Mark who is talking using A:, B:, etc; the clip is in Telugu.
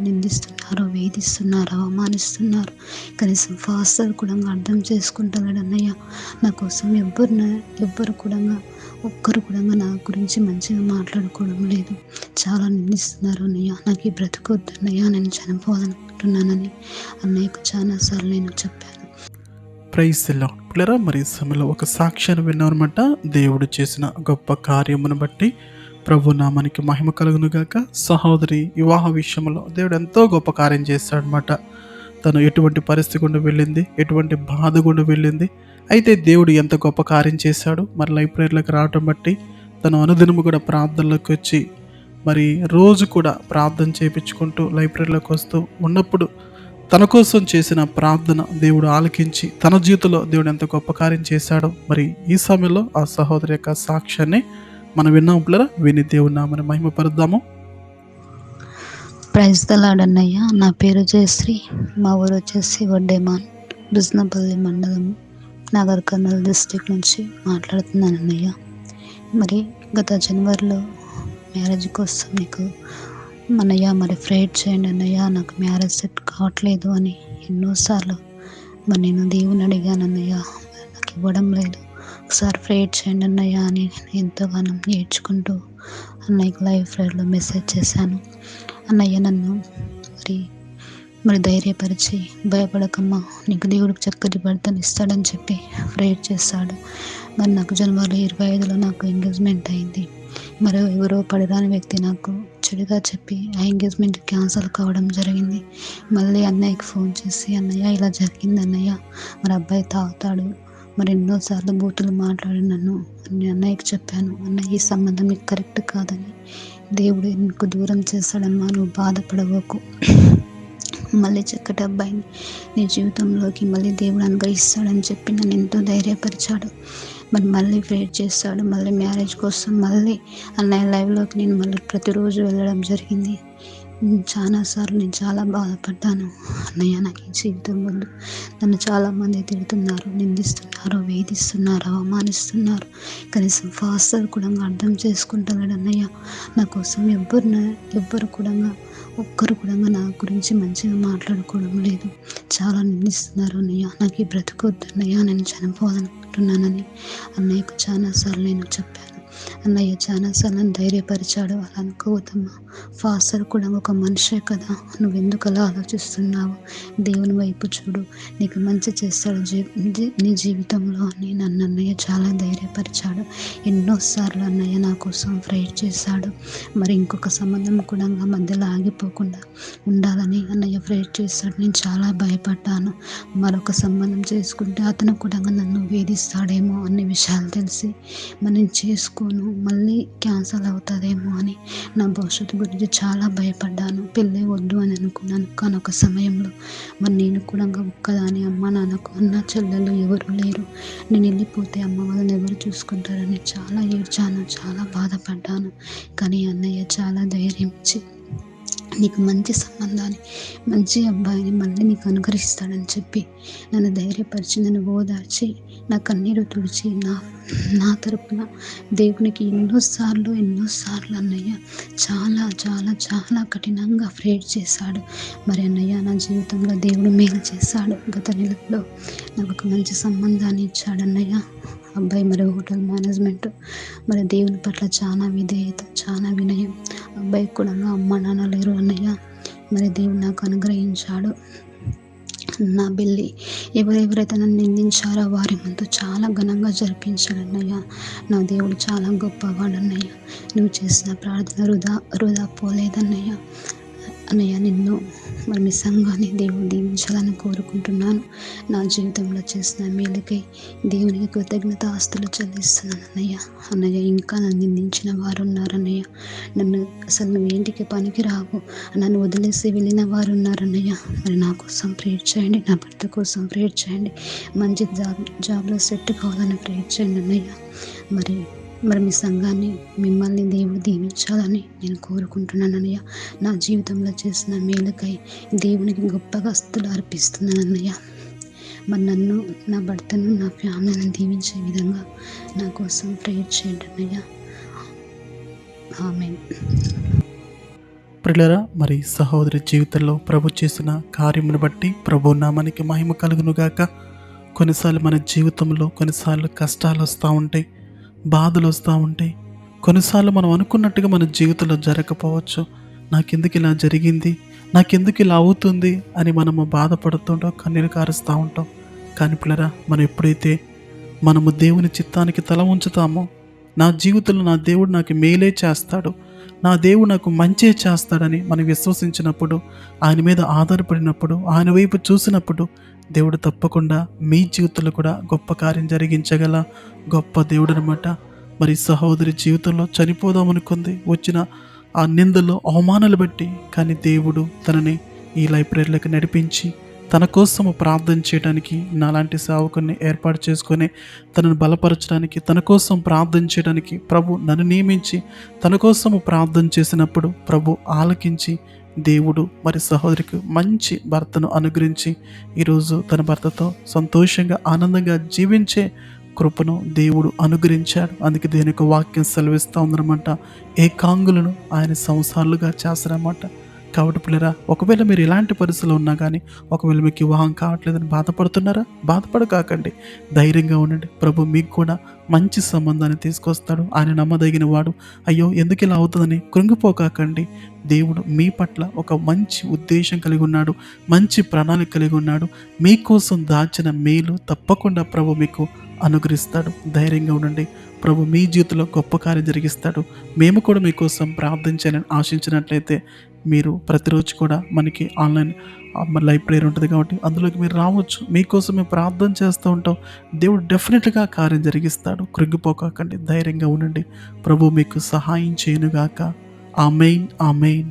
A: నిందిస్తున్నారు వేధిస్తున్నారు అవమానిస్తున్నారు. కనీసం ఫాస్టర్ కూడా అర్థం చేసుకుంటలేడు అన్నయ్య నా కోసం ఎవ్వరు ఎవ్వరు కూడా ఒక్కరు కూడా నా గురించి మంచిగా మాట్లాడుకోవడం లేదు. చాలా నిందిస్తున్నారు అన్నయ్య. నాకు ఈ బ్రతుకొద్దు అన్నయ్య నేను చనిపోవాలనుకుంటున్నానని అన్నయ్యకు చాలాసార్లు నేను చెప్పాను.
B: ప్రైస్లో పిల్లరా మరి సమయంలో ఒక సాక్ష్యాన్ని విన్నామన్నమాట. దేవుడు చేసిన గొప్ప కార్యమును బట్టి ప్రభు నామానికి మహిమ కలుగును గాక సహోదరి వివాహ విషయంలో దేవుడు ఎంతో గొప్ప కార్యం చేస్తాడనమాట తను ఎటువంటి పరిస్థితి గుండా వెళ్ళింది ఎటువంటి బాధ గుండా వెళ్ళింది అయితే దేవుడు ఎంత గొప్ప కార్యం చేశాడు మరి లైబ్రరీలోకి రావటం బట్టి తను అనుదినము కూడా ప్రార్థనలోకి వచ్చి మరి రోజు కూడా ప్రార్థన చేయించుకుంటూ లైబ్రరీలోకి వస్తూ ఉన్నప్పుడు తన కోసం చేసిన ప్రార్థన దేవుడు ఆలకించి తన జీవితంలో దేవుడు ఎంత గొప్ప కార్యం చేశాడో మరి ఈ సమయంలో ఆ సహోదరి యొక్క సాక్ష్యాన్ని మనం విన్నాం పిల్లరా? విని దేవుని నామని మహిమపరుద్దాము.
A: ప్రైజ్ దలాడన్నయ్య నా పేరు జయశ్రీ. మా ఊరు వచ్చేసి వడ్డేమాన్ బిజ్నపల్లి మండలం నగర్ కర్నూలు డిస్టిక్ నుంచి మాట్లాడుతున్నాను అన్నయ్య. మరి గత జనవరిలో మ్యారేజ్ కోసం మీకు అన్నయ్య మరి ఫ్రైట్ చేయండి అన్నయ్య నాకు మ్యారేజ్ సెట్ కావట్లేదు అని ఎన్నోసార్లు మరి నేను దేవుని అడిగాను అన్నయ్య. నాకు ఇవ్వడం లేదు. ఒకసారి ఫ్రైట్ చేయండి అన్నయ్య అని నేను నేర్చుకుంటూ అన్నయ్యకి లైవ్ ఫ్రైడ్లో మెసేజ్ చేశాను. అన్నయ్య నన్ను మరి మరి ధైర్యపరిచి భయపడకమ్మా నీకు దేవుడికి చక్కటి భర్తను ఇస్తాడని చెప్పి ప్రేయర్ చేస్తాడు. మరి నాకు జనవరి ఇరవై ఐదులో నాకు ఎంగేజ్మెంట్ అయింది. మరో ఎవరో పడిరాని వ్యక్తి నాకు చెడుగా చెప్పి ఆ ఎంగేజ్మెంట్ క్యాన్సిల్ కావడం జరిగింది. మళ్ళీ అన్నయ్యకి ఫోన్ చేసి అన్నయ్య ఇలా జరిగింది అన్నయ్య మరి అబ్బాయి తాగుతాడు మరి ఎన్నోసార్లు బూతులు మాట్లాడి నన్ను నేను అన్నయ్యకి చెప్పాను. అన్నయ్య ఈ సంబంధం నీకు కరెక్ట్ కాదని. దేవుడు నీకు దూరం చేస్తాడమ్మా నువ్వు బాధపడవకు. మళ్ళీ చక్కటి అబ్బాయిని నీ జీవితంలోకి మళ్ళీ దేవుడు అనుగ్రహిస్తాడని చెప్పి నన్ను ఎంతో ధైర్యపరిచాడు. మరి మళ్ళీ వెయిట్ చేస్తాడు. మళ్ళీ మ్యారేజ్ కోసం మళ్ళీ అన్నయ్య లైవ్లోకి నేను మళ్ళీ ప్రతిరోజు వెళ్ళడం జరిగింది. చాలాసార్లు నేను చాలా బాధపడ్డాను. అన్నయ్య నాకు ఈ జీవితం వద్దు నన్ను చాలామంది తిడుతున్నారు నిందిస్తున్నారు వేధిస్తున్నారు అవమానిస్తున్నారు. కనీసం ఫాస్టర్ కూడా అర్థం చేసుకుంటలేడు అన్నయ్య. నా కోసం ఎవ్వరు ఎవ్వరు కూడా ఒక్కరు కూడా నా గురించి మంచిగా మాట్లాడుకోవడం లేదు. చాలా నిందిస్తున్నారు అన్నయ్య. నాకు ఈ బ్రతుకొద్దు అన్నయ్య నేను చనిపోవాలనుకుంటున్నానని అన్నయ్యకు చాలాసార్లు నేను చెప్పాను. అన్నయ్య చాలాసార్లు నన్ను ధైర్యపరిచాడు. అలా అనుకోవద్దమ్మా. ఫాస్టర్ కూడా ఒక మనిషే కదా. నువ్వు ఎందుకు అలా ఆలోచిస్తున్నావు? దేవుని వైపు చూడు. నీకు మంచి చేస్తాడు నీ జీవితంలో అని నన్ను అన్నయ్య చాలా ధైర్యపరిచాడు. ఎన్నోసార్లు అన్నయ్య నా కోసం ప్రేయర్ చేశాడు. మరి ఇంకొక సంబంధం కూడా మధ్యలో ఆగిపోకుండా ఉండాలని అన్నయ్య ప్రేయర్ చేశాడు. నేను చాలా భయపడ్డాను. మరొక సంబంధం చేసుకుంటే అతను కూడా నన్ను వేధిస్తాడేమో అన్ని విషయాలు తెలిసి మనం చేసుకో చేసుకోను మళ్ళీ క్యాన్సల్ అవుతుందేమో అని నా భవిష్యత్తు గురించి చాలా భయపడ్డాను. పెళ్ళి వద్దు అని అనుకున్నాను. కానీ ఒక సమయంలో మరి నేను కూడా ఒక్కదాని అమ్మ నాన్నకు అన్న చెల్లెలు ఎవరు లేరు. నేను వెళ్ళిపోతే అమ్మ వాళ్ళని ఎవరు చూసుకుంటారని చాలా ఏడ్చాను చాలా బాధపడ్డాను. కానీ అన్నయ్య చాలా ధైర్యం ఇచ్చి నీకు మంచి సంబంధాన్ని మంచి అబ్బాయిని మళ్ళీ నీకు అనుగ్రహిస్తాడని చెప్పి నన్ను ధైర్యపరిచి నన్ను ఓదార్చి నా కన్నీరు తుడిచి నా నా తరపున దేవునికి ఎన్నోసార్లు ఎన్నోసార్లు అన్నయ్య చాలా చాలా చాలా కఠినంగా ప్రేర్ చేశాడు. మరి అన్నయ్య నా జీవితంలో దేవుడు మేలు చేశాడు. గత నెలలో నాకు ఒక మంచి సంబంధాన్ని ఇచ్చాడు అన్నయ్య. అబ్బాయి మరి హోటల్ మేనేజ్మెంట్ మరి దేవుని పట్ల చాలా విధేయత చాలా వినయ అబ్బాయికి కూడా అమ్మ నాన్న లేరు అన్నయ్య. మరి దేవుడు నాకు అనుగ్రహించాడు. నా పెళ్ళి ఎవరెవరైతే నన్ను నిందించారో వారి ముందు చాలా ఘనంగా జరిపించాడు అన్నయ్య. నా దేవుడు చాలా గొప్పవాడు అన్నయ్య. నువ్వు చేసిన ప్రార్థన వృధా వృధా పోలేదన్నయ్య. అన్నయ్య నిన్ను మరి మీ సంఘాన్ని దేవుడు దీవించాలని కోరుకుంటున్నాను. నా జీవితంలో చేసిన మేలుకై దేవునికి కృతజ్ఞత ఆస్తులు చెల్లిస్తున్నాను అన్నయ్య అన్నయ్య ఇంకా నన్ను నిందించిన వారు ఉన్నారన్నయ్య నన్ను అసలు నువ్వు ఏంటికి పనికి రావు నన్ను వదిలేసి వెళ్ళిన వారు ఉన్నారన్నయ్య మరి నా కోసం ప్రేయర్ చేయండి నా భర్త కోసం ప్రేయర్ చేయండి. మంచి జాబ్ జాబ్లో సెట్ కావాలని ప్రేయర్ చేయండి అన్నయ్య మరి మరి మీ సంఘాన్ని మిమ్మల్ని దేవుడు దీవించాలని నేను కోరుకుంటున్నాను అన్నయ్య. నా జీవితంలో చేసిన మేలుకై దేవునికి గొప్పగా స్థులు అర్పిస్తున్నాను అన్నయ్య. మరి నన్ను నా భర్తను నా ఫ్యామిలీని దీవించే విధంగా నా కోసం ప్రేయర్ చేయండి అన్నయ్య. ఆమె
B: ప్రిలరా మరి సహోదరి జీవితంలో ప్రభు చేసిన కార్యమును బట్టి ప్రభు నామానికి మహిమ కలుగునుగాక. కొన్నిసార్లు మన జీవితంలో కొన్నిసార్లు కష్టాలు వస్తూ ఉంటాయి. బాధలు వస్తూ ఉంటాయి కొన్నిసార్లు మనం అనుకున్నట్టుగా మన జీవితంలో జరగకపోవచ్చు. నాకెందుకు ఇలా జరిగింది? నాకెందుకు ఇలా అవుతుంది? అని మనము బాధపడుతుంటాం కన్నీరు కారుస్తూ ఉంటాం. కానీ పిల్లరా మనం ఎప్పుడైతే మనము దేవుని చిత్తానికి తల ఉంచుతామో నా జీవితంలో నా దేవుడు నాకు మేలే చేస్తాడు. నా దేవుడు నాకు మంచే చేస్తాడని మనం విశ్వసించినప్పుడు ఆయన మీద ఆధారపడినప్పుడు ఆయన వైపు చూసినప్పుడు దేవుడు తప్పకుండా మీ జీవితంలో కూడా గొప్ప కార్యం జరిగించగల గొప్ప దేవుడు అనమాట మరి సహోదరి జీవితంలో చనిపోదామనుకుంది వచ్చిన ఆ నిందలు అవమానాలు బట్టి కానీ దేవుడు తనని ఈ లైబ్రరీలకు నడిపించి తన కోసము ప్రార్థన చేయడానికి నాలాంటి సేవకుని ఏర్పాటు చేసుకొని తనను బలపరచడానికి తన కోసం ప్రార్థన చేయడానికి ప్రభు నన్ను నియమించి తన కోసము ప్రార్థన చేసినప్పుడు ప్రభు ఆలకించి దేవుడు మరి సహోదరికి మంచి భర్తను అనుగ్రహించి ఈరోజు తన భర్తతో సంతోషంగా ఆనందంగా జీవించే కృపను దేవుడు అనుగ్రహించాడు. అందుకే దేని యొక్క వాక్యం సెలవిస్తూ ఉందన్నమాట. ఏకాంగులను ఆయన సంవత్సరాలుగా చేస్తారన్నమాట. కాబట్టి పిల్లరా ఒకవేళ మీరు ఎలాంటి పరిస్థితులు ఉన్నా కానీ ఒకవేళ మీకు వివాహం కావట్లేదని బాధపడుతున్నారా? బాధపడకాకండి. ధైర్యంగా ఉండండి. ప్రభు మీకు కూడా మంచి సంబంధాన్ని తీసుకొస్తాడు. ఆయన నమ్మదగిన వాడు. అయ్యో ఎందుకు ఇలా అవుతుందని కృంగిపోకాకండి. దేవుడు మీ పట్ల ఒక మంచి ఉద్దేశం కలిగి ఉన్నాడు. మంచి ప్రణాళిక కలిగి ఉన్నాడు. మీకోసం దాచిన మేలు తప్పకుండా ప్రభు మీకు అనుగ్రహిస్తాడు. ధైర్యంగా ఉండండి. ప్రభు మీ జీవితంలో గొప్ప కార్యం జరిగిస్తాడు. మేము కూడా మీకోసం ప్రార్థించాలని ఆశించినట్లయితే మీరు ప్రతిరోజు కూడా మనకి ఆన్లైన్ లైబ్రరీ ఉంటుంది కాబట్టి అందులోకి మీరు రావచ్చు. మీకోసం మేము ప్రార్థన చేస్తూ ఉంటాం. దేవుడు డెఫినెట్గా కార్యం జరిగిస్తాడు. కృంగిపోకాకండి. ధైర్యంగా ఉండండి. ప్రభు మీకు సహాయం చేయనుగాక. ఆ మెయిన్ ఆ మెయిన్